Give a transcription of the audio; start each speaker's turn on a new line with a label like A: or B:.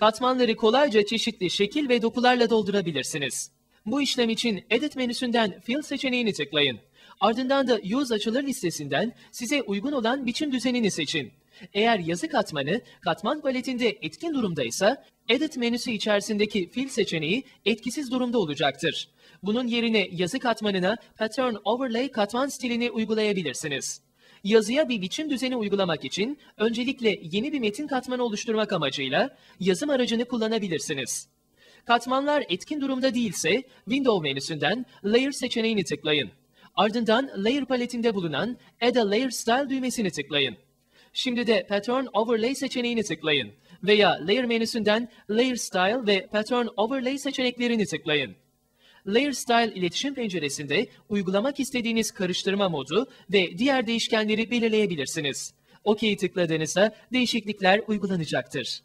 A: Katmanları kolayca çeşitli şekil ve dokularla doldurabilirsiniz. Bu işlem için Edit menüsünden Fill seçeneğini tıklayın. Ardından da Use açılır listesinden size uygun olan biçim düzenini seçin. Eğer yazı katmanı katman paletinde etkin durumdaysa Edit menüsü içerisindeki Fill seçeneği etkisiz durumda olacaktır. Bunun yerine yazı katmanına Pattern Overlay katman stilini uygulayabilirsiniz. Yazıya bir biçim düzeni uygulamak için öncelikle yeni bir metin katmanı oluşturmak amacıyla yazım aracını kullanabilirsiniz. Katmanlar etkin durumda değilse Window menüsünden Layer seçeneğini tıklayın. Ardından Layer paletinde bulunan Add a Layer Style düğmesini tıklayın. Şimdi de Pattern Overlay seçeneğini tıklayın veya Layer menüsünden Layer Style ve Pattern Overlay seçeneklerini tıklayın. Layer Style iletişim penceresinde uygulamak istediğiniz karıştırma modu ve diğer değişkenleri belirleyebilirsiniz. OK tıkladığınızda değişiklikler uygulanacaktır.